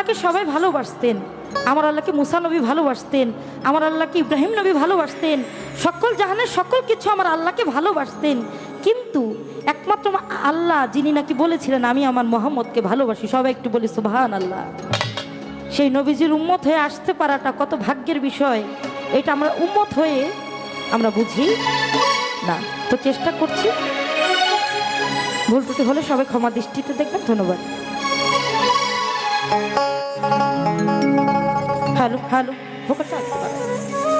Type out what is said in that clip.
আল্লাহকে সবাই ভালোবাসতেন। আমার আল্লাহকে মুসা নবী ভালোবাসতেন। আমার আল্লাহকে ইব্রাহিম নবী ভালোবাসতেন। সকল জাহানের সকল কিছু আমার আল্লাহকে ভালোবাসতেন। কিন্তু একমাত্র আল্লাহ যিনি নাকি বলেছিলেন, আমি আমার মোহাম্মদকে ভালোবাসি। সবাই একটু বলি সুবাহান আল্লাহ সেই নবীজির উম্মত হয়ে আসতে পারাটা কত ভাগ্যের বিষয়। এটা আমরা উম্মত হয়ে আমরা বুঝি না। তো চেষ্টা করছি। ভুল হলে সবাই ক্ষমা দৃষ্টিতে দেখবেন। ধন্যবাদ। ralo, ralo. Vou cantar.